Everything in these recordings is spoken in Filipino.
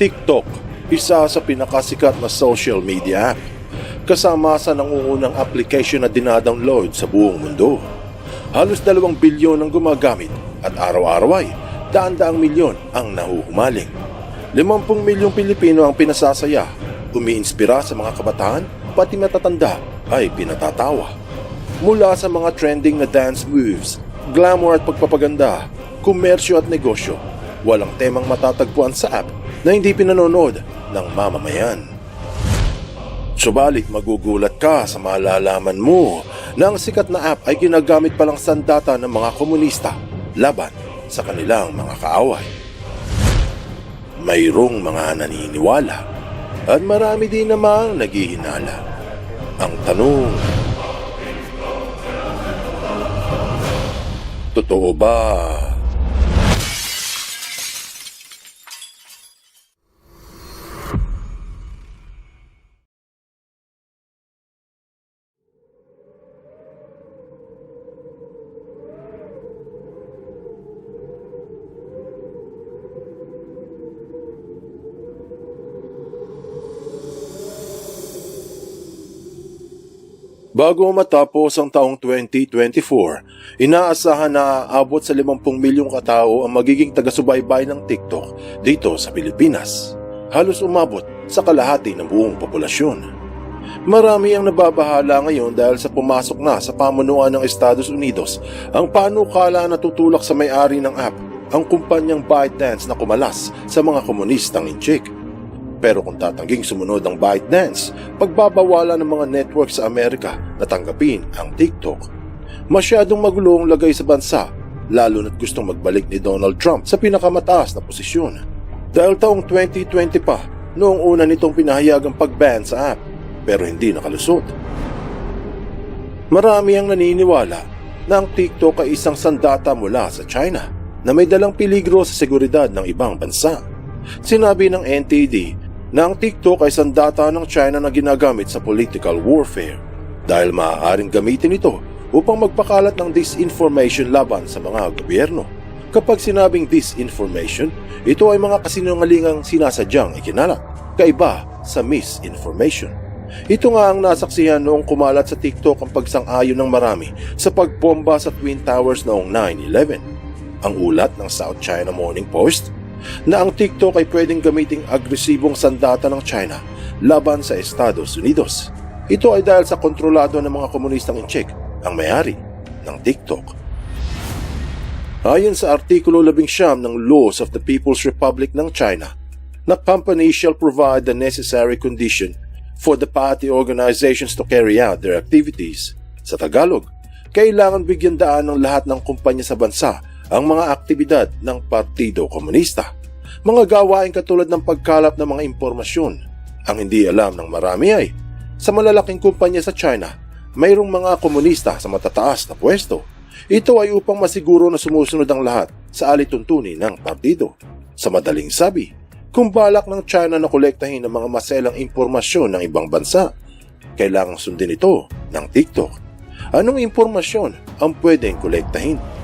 TikTok, isa sa pinakasikat na social media. Kasama sa nangungunang application na dinadownload sa buong mundo. Halos dalawang bilyon ang gumagamit at araw-araw ay daan-daang milyon ang nahuhumaling. 50 milyong Pilipino ang pinasasaya, umiinspira sa mga kabataan, pati matatanda ay pinatatawa. Mula sa mga trending na dance moves, glamour at pagpapaganda, komersyo at negosyo, walang temang matatagpuan sa app na hindi pinanonood ng mamamayan. Subalit magugulat ka sa malalaman mo na ang sikat na app ay ginagamit palang sandata ng mga komunista laban sa kanilang mga kaaway. Mayroong mga naniniwala at marami din namang naghihinala. Ang tanong, Totoo ba? Bago matapos ang taong 2024, inaasahan na aabot sa 50 milyong katao ang magiging taga-subaybay ng TikTok dito sa Pilipinas. Halos umabot sa kalahati ng buong populasyon. Marami ang nababahala ngayon dahil sa pumasok na sa pamunuan ng Estados Unidos ang panukala na tutulak sa may-ari ng app, ang kumpanyang ByteDance na kumalas sa mga komunistang inchik. Pero kung tatangging sumunod ang ByteDance, pagbabawalan ng mga network sa Amerika na tanggapin ang TikTok. Masyadong magulo ang lagay sa bansa, lalo na't gustong magbalik ni Donald Trump sa pinakamataas na posisyon. Dahil taong 2020 pa, noong una nitong pinahayagang pag-ban sa app, pero hindi nakalusot. Marami ang naniniwala na ang TikTok ay isang sandata mula sa China na may dalang peligro sa seguridad ng ibang bansa. Sinabi ng NTD na ang TikTok ay sandata ng China na ginagamit sa political warfare dahil maaaring gamitin ito upang magpakalat ng disinformation laban sa mga gobyerno. Kapag sinabing disinformation, ito ay mga kasinungalingang sinasadyang ikinalat, kaiba sa misinformation. Ito nga ang nasaksihan noong kumalat sa TikTok ang pagsang-ayon ng marami sa pagbomba sa Twin Towers noong 9-11. Ang ulat ng South China Morning Post na ang TikTok ay pwedeng gamiting agresibong sandata ng China laban sa Estados Unidos. Ito ay dahil sa kontrolado ng mga komunistang inchik ang may-ari ng TikTok. Ayon sa Artikulo 11 ng Laws of the People's Republic ng China, na company shall provide the necessary condition for the party organizations to carry out their activities. Sa Tagalog, kailangan bigyan daan ng lahat ng kumpanya sa bansa ang mga aktibidad ng Partido Komunista. Mga gawain katulad ng pagkalap ng mga impormasyon. Ang hindi alam ng marami ay, sa malalaking kumpanya sa China, mayroong mga komunista sa matataas na pwesto. Ito ay upang masiguro na sumusunod ang lahat sa alituntunin ng partido. Sa madaling sabi, kung balak ng China na kolektahin ang mga maselang impormasyon ng ibang bansa, kailangang sundin ito ng TikTok. Anong impormasyon ang pwedeng kolektahin?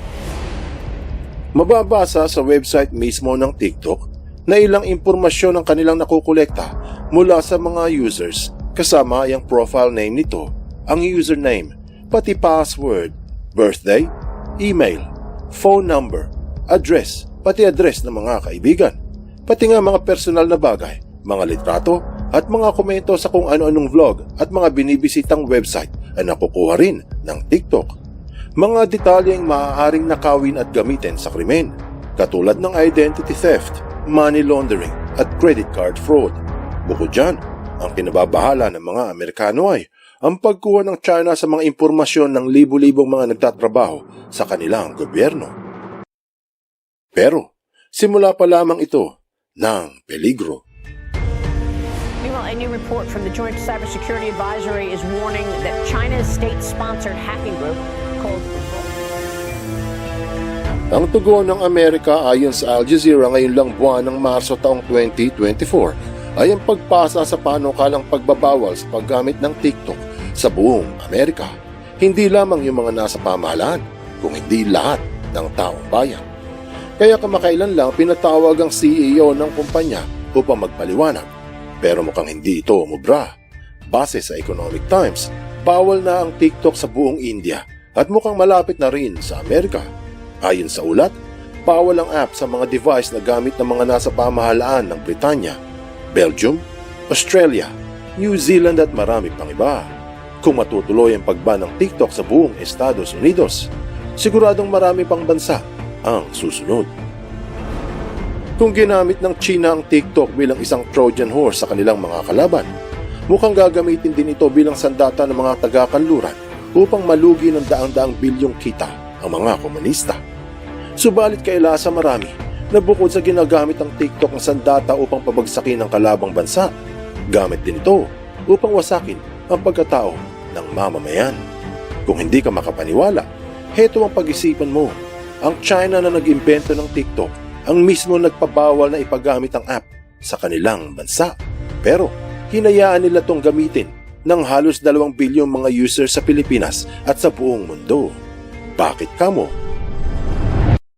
Mababasa sa website mismo ng TikTok na ilang impormasyon ang kanilang nakukolekta mula sa mga users kasama ang profile name nito, ang username, pati password, birthday, email, phone number, address, pati address ng mga kaibigan, pati nga mga personal na bagay, mga litrato at mga komento sa kung ano-anong vlog at mga binibisitang website ay nakukuha rin ng TikTok mga detalyeng maaaring nakawin at gamitin sa krimen, katulad ng identity theft, money laundering at credit card fraud. Bukod dyan, ang kinababahala ng mga Amerikano ay ang pagkuha ng China sa mga impormasyon ng libu-libong mga nagtatrabaho sa kanilang gobyerno. Pero, simula pa lamang ito ng peligro. Meanwhile, a new report from the Joint Cybersecurity Advisory is warning that China's state-sponsored hacking group Ang tugon ng Amerika ayon sa Al Jazeera ngayon lang buwan ng Marso taong 2024 ay ang pagpasa sa panukalang pagbabawal sa paggamit ng TikTok sa buong Amerika. Hindi lamang yung mga nasa pamahalaan, kung hindi lahat ng taong bayan. Kaya kamakailan lang pinatawag ang CEO ng kumpanya upang magpaliwanag. Pero mukhang hindi ito umubra. Base sa Economic Times, bawal na ang TikTok sa buong India at mukhang malapit na rin sa Amerika. Ayon sa ulat, bawal ang app sa mga device na gamit ng mga nasa pamahalaan ng Britanya, Belgium, Australia, New Zealand at marami pang iba. Kung matutuloy ang pagban ng TikTok sa buong Estados Unidos, siguradong marami pang bansa ang susunod. Kung ginamit ng China ang TikTok bilang isang Trojan horse sa kanilang mga kalaban, mukhang gagamitin din ito bilang sandata ng mga taga-kanluran upang malugi ng daang-daang bilyong kita ang mga komunista. Subalit kaila sa marami na bukod sa ginagamit ang TikTok ng sandata upang pabagsakin ang kalabang bansa, gamit din ito upang wasakin ang pagkatao ng mamamayan. Kung hindi ka makapaniwala, heto ang pag-isipan mo. Ang China na nag-imbento ng TikTok ang mismo nagpabawal na ipagamit ang app sa kanilang bansa. Pero hinayaan nila tong gamitin ng halos dalawang bilyong mga users sa Pilipinas at sa buong mundo. Bakit kamo?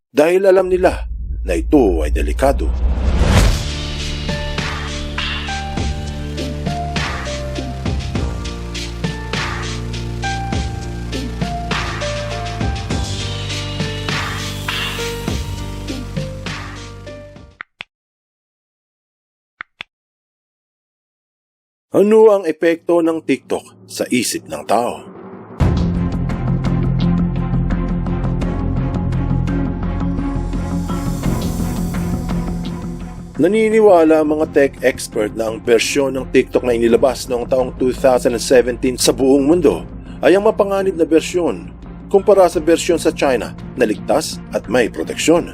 Dahil alam nila na ito ay delikado. Ano ang epekto ng TikTok sa isip ng tao? Naniniwala ang mga tech expert na ang bersyon ng TikTok na inilabas noong taong 2017 sa buong mundo ay ang mapanganib na bersyon kumpara sa bersyon sa China na ligtas at may proteksyon.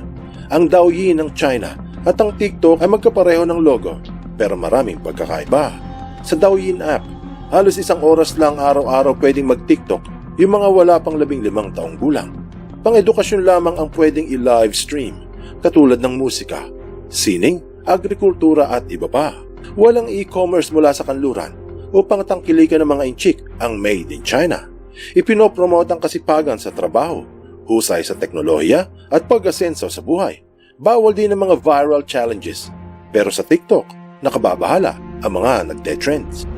Ang Douyin ng China at ang TikTok ay magkapareho ng logo pero maraming pagkakaiba. Sa Douyin app, halos isang oras lang araw-araw pwedeng mag-TikTok yung mga wala pang labing limang taong gulang. Pang-edukasyon lamang ang pwedeng i-live stream katulad ng musika, sining, agrikultura at iba pa. Walang e-commerce mula sa kanluran upang tangkilikan ng mga inchik ang made in China. Ipinopromote ang kasipagan sa trabaho, husay sa teknolohiya at pag-asenso sa buhay. Bawal din ang mga viral challenges. Pero sa TikTok, nakababahala ang mga nagde-trends.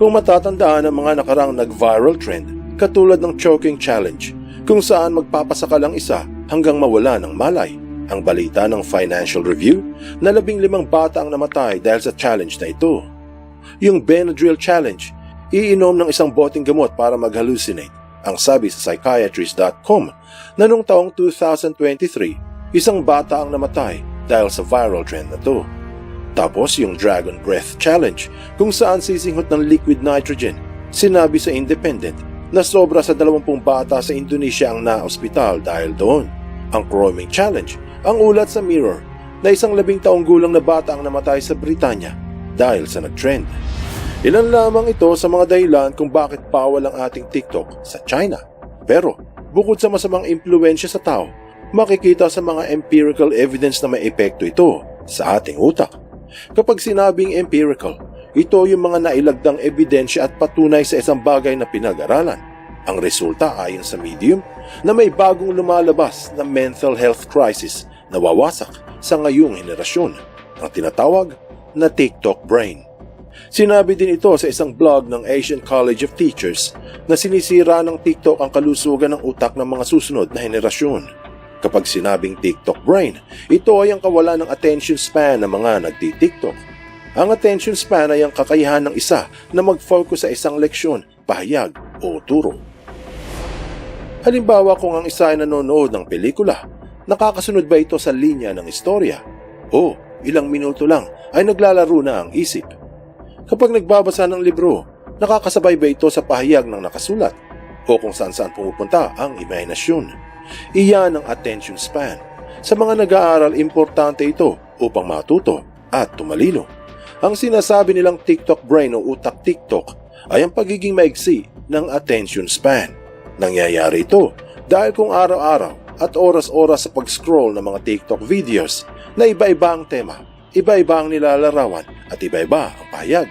Kung matatandaan ang mga nakarang nag-viral trend, katulad ng choking challenge, kung saan magpapasaka lang isa hanggang mawala ng malay. Ang balita ng Financial Review na labing limang bata ang namatay dahil sa challenge na ito. Yung Benadryl Challenge, iinom ng isang boteng gamot para mag-hallucinate. Ang sabi sa psychiatrist.com na noong taong 2023, isang bata ang namatay dahil sa viral trend na to. Tapos yung Dragon Breath Challenge kung saan sisinghot ng liquid nitrogen. Sinabi sa Independent na sobra sa 20 bata sa Indonesia ang na-ospital dahil doon. Ang Chroming Challenge, ang ulat sa Mirror na isang labing taong gulang na bata ang namatay sa Britanya dahil sa nag-trend. Ilan lamang ito sa mga dahilan kung bakit bawal ang ating TikTok sa China. Pero bukod sa masamang impluensya sa tao, makikita sa mga empirical evidence na may epekto ito sa ating utak. Kapag sinabing empirical, ito yung mga nailagdang ebidensya at patunay sa isang bagay na pinag-aralan. Ang resulta ayon sa Medium na may bagong lumalabas na mental health crisis na wawasak sa ngayong henerasyon, ang tinatawag na TikTok brain. Sinabi din ito sa isang blog ng Asian College of Teachers na sinisira ng TikTok ang kalusugan ng utak ng mga susunod na henerasyon. Kapag sinabing TikTok brain, ito ay ang kawalan ng attention span ng mga nagti-TikTok. Ang attention span ay ang kakayahan ng isa na mag-focus sa isang leksyon, pahayag o turo. Halimbawa kung ang isa ay nanonood ng pelikula, nakakasunod ba ito sa linya ng istorya? O ilang minuto lang ay naglalaro na ang isip. Kapag nagbabasa ng libro, nakakasabay ba ito sa pahayag ng nakasulat? O kung saan-saan pumupunta ang imahinasyon? Iyan ang attention span. Sa mga nag-aaral, importante ito upang matuto at tumalino. Ang sinasabi nilang TikTok brain o utak TikTok ay ang pagiging maigsi ng attention span. Nangyayari ito dahil kung araw-araw at oras-oras sa pag-scroll ng mga TikTok videos na iba-iba ang tema, iba-iba ang nilalarawan at iba-iba ang pahayag.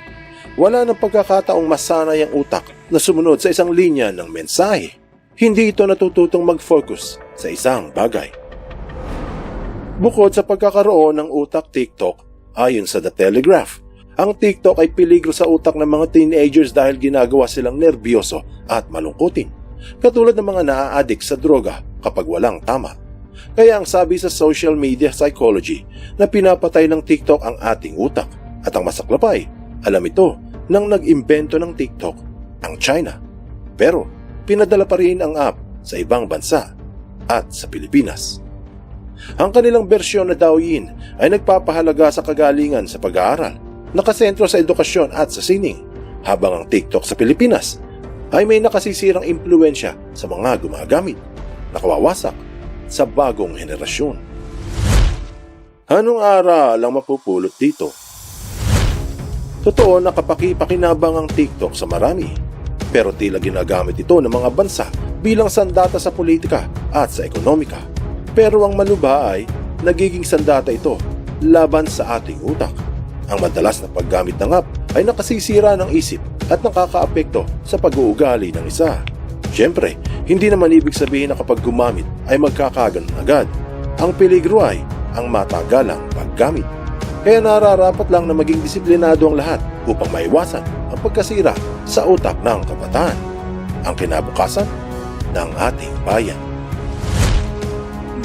Wala ng pagkakataong masanay ang utak na sumunod sa isang linya ng mensahe. Hindi ito natututong mag-focus sa isang bagay. Bukod sa pagkakaroon ng utak TikTok, Ayon sa The Telegraph, ang TikTok ay peligro sa utak ng mga teenagers dahil ginagawa silang nervyoso at malungkutin. Katulad ng mga naa-addict sa droga kapag walang tama. Kaya ang sabi sa social media psychology na pinapatay ng TikTok ang ating utak at ang masaklapay, alam ito nang nag-imbento ng TikTok ang China. Pero pinadala pa rin ang app sa ibang bansa at sa Pilipinas. Ang kanilang bersyon na Douyin ay nagpapahalaga sa kagalingan sa pag-aaral, nakasentro sa edukasyon at sa sining, habang ang TikTok sa Pilipinas ay may nakasisirang impluensya sa mga gumagamit, nakawawasak sa bagong henerasyon. Anong aral ang mapupulot dito? Totoo na kapaki-pakinabang ang TikTok sa marami, pero tila ginagamit ito ng mga bansa bilang sandata sa politika at sa ekonomika. Pero ang maluba ay nagiging sandata ito laban sa ating utak. Ang madalas na paggamit ng app ay nakasisira ng isip at nakakaapekto sa pag-uugali ng isa. Siyempre, hindi naman ibig sabihin na kapag gumamit ay magkakaganon agad. Ang peligro ay ang matagalang paggamit. Kaya nararapat lang na maging disiplinado ang lahat upang maiwasan ang pagkasira sa utak ng kabataan. Ang kinabukasan ng ating bayan.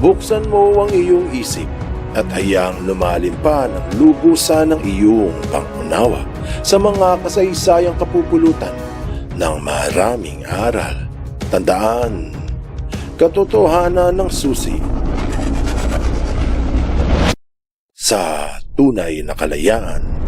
Buksan mo ang iyong isip at hayaang lumalim pa ng lubusan ng iyong pangunawa sa mga kasaysayang kapupulutan ng maraming aral. Tandaan, katotohanan ng susi sa tunay na kalayaan.